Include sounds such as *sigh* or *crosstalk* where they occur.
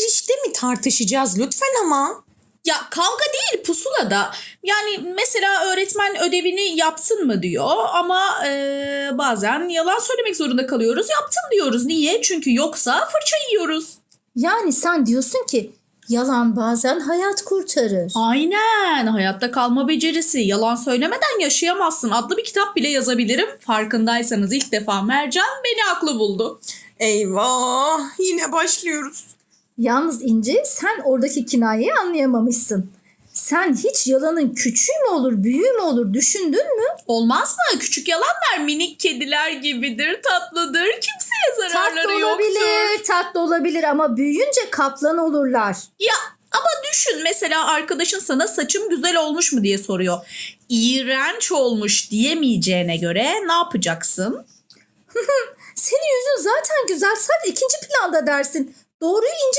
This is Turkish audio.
girişte mi tartışacağız lütfen ama? Ya kavga değil pusulada. Yani mesela öğretmen ödevini yaptın mı diyor ama e, bazen yalan söylemek zorunda kalıyoruz. Yaptım diyoruz. Niye? Çünkü yoksa fırça yiyoruz. Yani sen diyorsun ki yalan bazen hayat kurtarır. Aynen. Hayatta kalma becerisi. Yalan söylemeden yaşayamazsın. Adlı bir kitap bile yazabilirim. Farkındaysanız ilk defa Mercan beni haklı buldu. Eyvah yine başlıyoruz. Yalnız İnci sen oradaki kinayeyi anlayamamışsın. Sen hiç yalanın küçüğü mü olur, büyüğü mü olur düşündün mü? Olmaz mı? Küçük yalanlar minik kediler gibidir, tatlıdır. Kimseye zararları Tatlı yoktur. olabilir, tatlı olabilir ama büyüyünce kaplan olurlar. Ya ama düşün mesela arkadaşın sana saçım güzel olmuş mu diye soruyor. İğrenç olmuş diyemeyeceğine göre ne yapacaksın? *laughs* Senin yüzün zaten güzel, sadece ikinci planda dersin. Doğruyu İnci